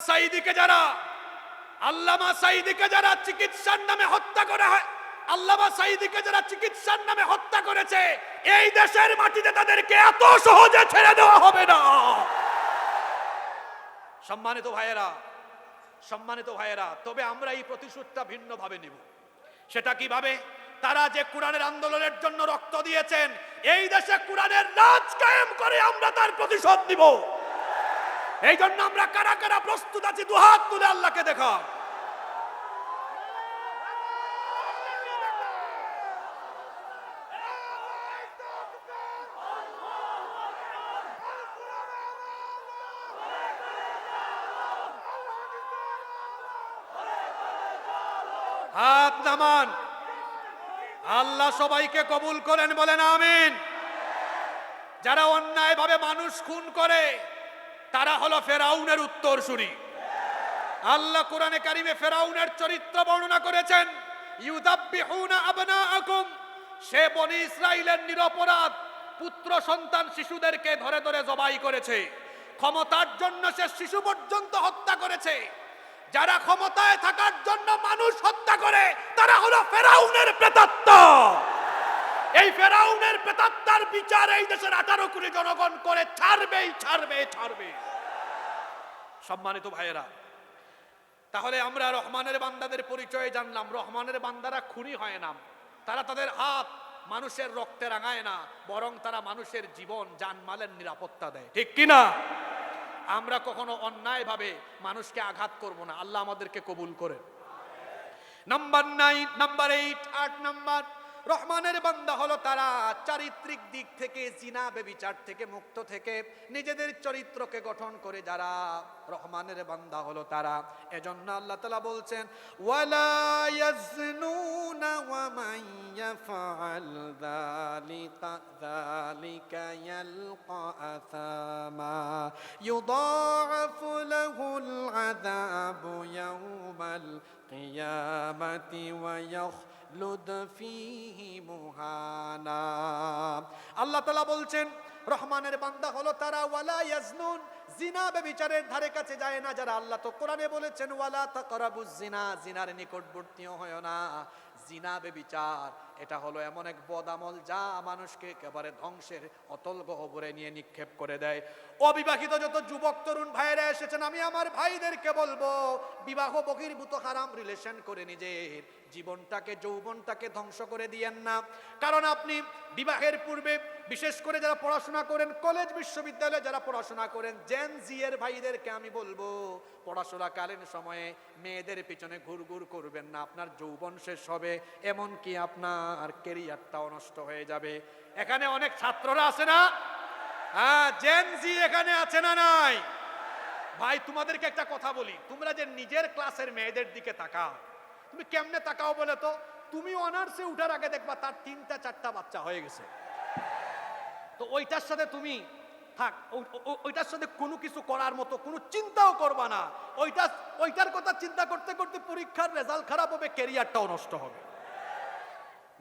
সাইদিকে যারা, আল্লামা সাইদিকে যারা চিকিৎসার নামে হত্যা করা হয়, আল্লামা সাইদিকে যারা চিকিৎসার নামে হত্যা করেছে, এই দেশের মাটিতে তাদেরকে এত সহজে ছেড়ে দেওয়া হবে না। সম্মানিত ভাইয়েরা সম্মানিত ভাইয়েরা, তবে আমরা এই প্রতিশোধটা ভিন্নভাবে নেব। সেটা কীভাবে? তারা যে কোরআনের আন্দোলনের জন্য রক্ত দিয়েছেন, এই দেশে কোরআনের রাজ কায়েম করে আমরা তার প্রতিশোধ নিব। এই জন্য আমরা কারা কারা প্রস্তুত আছি দুহাত তুলে আল্লাহকে দেখা হাত নামান। আল্লাহ সবাইকে কবুল করেন, বলেন আমিন। যারা অন্যায়ভাবে মানুষ খুন করে তারা হলো ফেরাউনের উত্তরসূরি। আল্লাহ কোরআনে কারিমে ফেরাউনের চরিত্র বর্ণনা করেছেন, ইউদাব্বিহুনা আবনাআকুম সে বনি ইসরাইলের নিরপরাধ পুত্র সন্তান শিশুদেরকে ধরে ধরে জবাই করেছে। ক্ষমতার জন্য সে শিশু পর্যন্ত হত্যা করেছে। যারা ক্ষমতায় থাকার জন্য মানুষ হত্যা করে, তারা হলো ফেরাউনের প্রেতাত্মা। এই ফেরাউনের প্রেতাত্মার বিচার এই দেশের আঠারো কোটি জনগণ করে, ছাড়বেই ছাড়বে ছাড়বে সম্মানিত ভাইয়েরা, তাহলে আমরা রহমানের বান্দাদের পরিচয় জানলাম। রহমানের বান্দারা খুনি হয় না। তারা তাদের হাত মানুষের রক্তে রাঙায় না, বরং তারা মানুষের জীবন জানমালের নিরাপত্তা দেয়। ঠিক কিনা? আমরা কখনো অন্যায়ভাবে মানুষকে আঘাত করব না। আল্লাহ আমাদেরকে কবুল করে নাম্বার নাইন, নাম্বার এইট, আট, নাম্বার রহমানের বান্দা হলো তারা। চারিত্রিক দিক থেকে, জিনা, বেবিচার থেকে, মুক্ত থেকে, নিজেদের চরিত্রকে গঠন করে যারা রহমানের বান্দা হলো তারা। এজন্য আল্লাহ তালা বলছেন, ওয়ালা যালিকা ইয়ালকা আসামা ইউদাআফু লাহুল আযাবু ইয়াওমাল কিয়ামাতি ওয়া ইয়াখলুদ ফীহি মুহানা। আল্লাহ তাআলা বলছেন, রহমানের বান্দা হলো তারা, ওয়ালা ইয়াজনুন। জিনা বেবিচারের ধারে কাছে যায় না, যারা আল্লাহ তো কোরআনে বলেছেন, ওয়ালা তাকরাবুজ জিনা। জিনার নিকটবর্তীও হয় না। জিনা বেবিচার এটা হলো এমন এক বদামল যা মানুষকে একেবারে ধ্বংসের অতল গহবরে নিয়ে নিক্ষেপ করে দেয়। অবিবাহিত যত যুবক, তরুণ ভাইয়েরা এসেছেন, আমি আমার ভাইদেরকে বলব, বিবাহ বহির্ভূত হারাম রিলেশন করে নিজের জীবনটাকে, যৌবনটাকে ধ্বংস করে দিয়েন না। কারণ আপনি বিবাহের পূর্বে বিশেষ করে যারা পড়াশোনা করেন, কলেজ বিশ্ববিদ্যালয়ে যারা পড়াশোনা করেন জেন জিয়ের ভাইদেরকে আমি বলব, পড়াশোনাকালীন সময়ে মেয়েদের পিছনে ঘুরঘুর করবেন না, আপনার যৌবন শেষ হবে, এমনকি আপনার কেরিয়ারটাও নষ্ট হয়ে যাবে। এখানে অনেক ছাত্ররা আছে না? হ্যাঁ জেন জি এখানে আছে না নাই? ভাই, তোমাদেরকে একটা কথা বলি, তোমরা যে নিজের ক্লাসের মেয়েদের দিকে তাকাও। তুমি কেমনে তাকাও বলে তো? তুমি অনার্সে উঠার আগে দেখবা তার তিনটা, চারটা বাচ্চা হয়ে গেছে। তো ওইটার সাথে তুমি থাক ওইটার সাথে কোনো কিছু করার মতো, কোনো চিন্তাও করবা না। ওইটা, ওইটার কথা চিন্তা করতে করতে পরীক্ষার রেজাল্ট খারাপ হবে ক্যারিয়ারটাও নষ্ট হবে।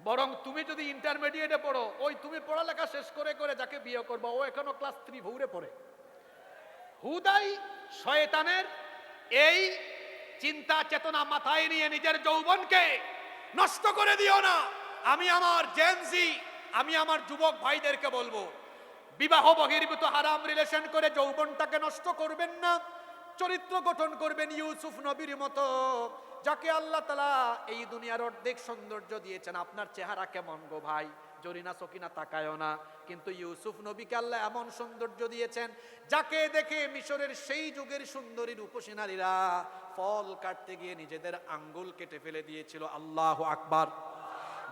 বরং তুমি যদি ইন্টারমিডিয়েটে পড়ো, ওই তুমি পড়ালেখা শেষ করে করে যাকে বিয়ে করবা, ও এখনও ক্লাস থ্রি ভৌরে পড়ে। হুদাই শয়তানের এই চিন্তা চেতনা মাথায় নিয়ে নিজের যৌবনকে নষ্ট করে দিও না। আমি আমার জেনজি আমি আমার যুবক ভাইদেরকে বলব, বিবাহ বহির্ভূত হারাম রিলেশন করে যৌবনটাকে নষ্ট করবেন না। চরিত্র গঠন করবেন ইউসুফ নবীর মতো। যাকে আল্লাহ তালা এই দুনিয়ার অর্ধেক সৌন্দর্য দিয়েছেন, আপনার চেহারা কেমন গো ভাই? জরিনা সকিনা তাকায়ও না। কিন্তু ইউসুফ নবীকে আল্লাহ এমন সৌন্দর্য দিয়েছেন, যাকে দেখে মিশরের সেই যুগের সুন্দরী রূপসী নারীরা ফল কাটতে গিয়ে নিজেদের আঙ্গুল কেটে ফেলে দিয়েছিল। আল্লাহ আকবার।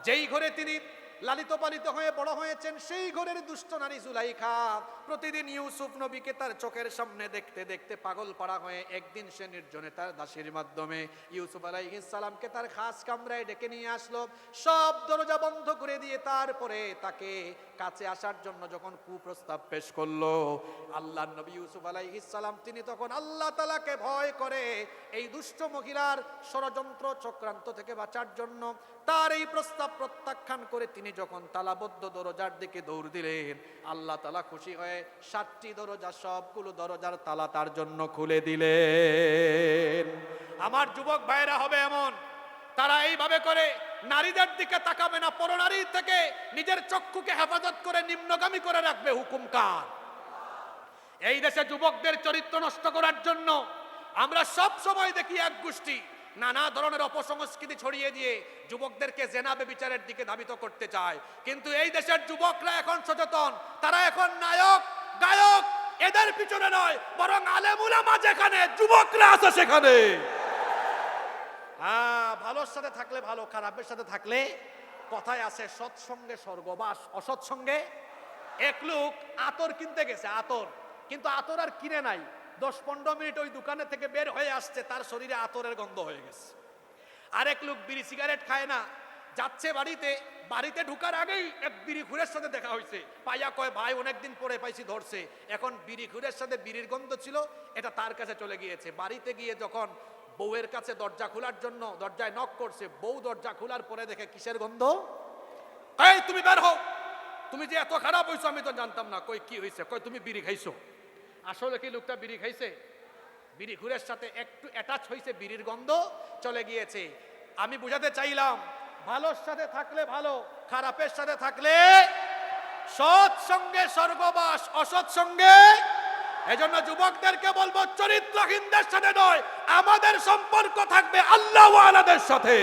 যেই ঘরে তিনি লালিত পালিত হয়ে বড় হয়েছেন সেই ঘরের দুষ্ট নারী জুলাইখা। প্রতিদিন ইউসুফ নবীকে তার চোখের সামনে দেখতে দেখতে পাগল পাড়া হয়ে একদিন সে নির্জনে তার দাসীর মাধ্যমে ইউসুফ আলাইহিসসালামকে তার খাস কামরায় ডেকে নিয়ে আসলো। সব দরজা বন্ধ করে দিয়ে তারপরে তাকে কাছে আসার জন্য যখন কুপ্রস্তাব পেশ করল আল্লাহ নবী ইউসুফ আলাইহিসসালাম তিনি তখন আল্লাহ তালাকে ভয় করে এই দুষ্ট মহিলার ষড়যন্ত্র চক্রান্ত থেকে বাঁচার জন্য তার এই প্রস্তাব প্রত্যাখ্যান করে তিনি তিনি যখন তালাবদ্ধ দরজার দিকে দৌড় দিলেন, আল্লাহ তালা খুশি হয়ে সাতটি দরজা, সবগুলো দরজার তালা তার জন্য খুলে দিলেন। আমার যুবক ভাইরা হবে এমন, তারা এইভাবে করে নারীদের দিকে তাকাবে না, পরনারী থেকে নিজের চক্ষুকে হেফাজত করে নিম্নগামী করে রাখবে হুকুম কার? এই দেশে যুবকদের চরিত্র নষ্ট করার জন্য আমরা সব সময় দেখি এক গোষ্ঠী নানা ধরনের অপসংস্কৃতি ছড়িয়ে দিয়ে যুবকদেরকে জেনাবে বিচারের দিকে ধাবিত করতে চায়। কিন্তু এই দেশের যুবকরা এখন সচেতন, তারা এখন নায়ক, গায়ক, এদের পিছনে নয়, বরং আলেমুলামা যেখানে, যুবকরা আছে সেখানে। হ্যাঁ ভালোর সাথে থাকলে ভালো, খারাপের সাথে থাকলে কথায় আছে সৎসঙ্গে স্বর্গবাস অসৎসঙ্গে। এক লোক আতর কিনতে গেছে, আতর। কিন্তু আতর আর কিনে নাই। দশ পনেরো মিনিট ওই দোকানে থেকে বের হয়ে আসছে, তার শরীরে আতরের গন্ধ হয়ে গেছে। আরেক লোক বিড়ি সিগারেট খায় না, যাচ্ছে বাড়িতে বাড়িতে ঢুকার আগেই এক বিড়ি খুরের সাথে দেখা হয়েছে। পাইয়া কয়, ভাই, অনেকদিন পরে পাইছি, ধরছে। এখন বিড়ি খুরের সাথে বিড়ির গন্ধ ছিল, এটা তার কাছে চলে গিয়েছে। বাড়িতে গিয়ে যখন বউয়ের কাছে দরজা খোলার জন্য, দরজায় নক করছে, বউ দরজা খোলার পরে দেখে কিসের গন্ধ? এই, তুমি বের হও। তুমি যে এত খারাপ হইছো, আমি তো জানতাম না। কই, কি হয়েছে কই, তুমি বিড়ি খাইছো? আসলে কি লোকটা বিড়ি খাইছে? বিড়ি ঘুরের সাথে একটু অ্যাটাচ হয়েছে বিড়ির গন্ধ চলে গিয়েছে। আমি বুঝাতে চাইলাম, ভালোর সাথে থাকলে ভালো, খারাপের সাথে থাকলে সৎ সঙ্গে স্বর্গবাস, অসৎ সঙ্গে। এজন্য যুবকদেরকে বলব, চরিত্রহীনদের সাথে নয়, আমাদের সম্পর্ক থাকবে আল্লাহ আলাদের সাথে।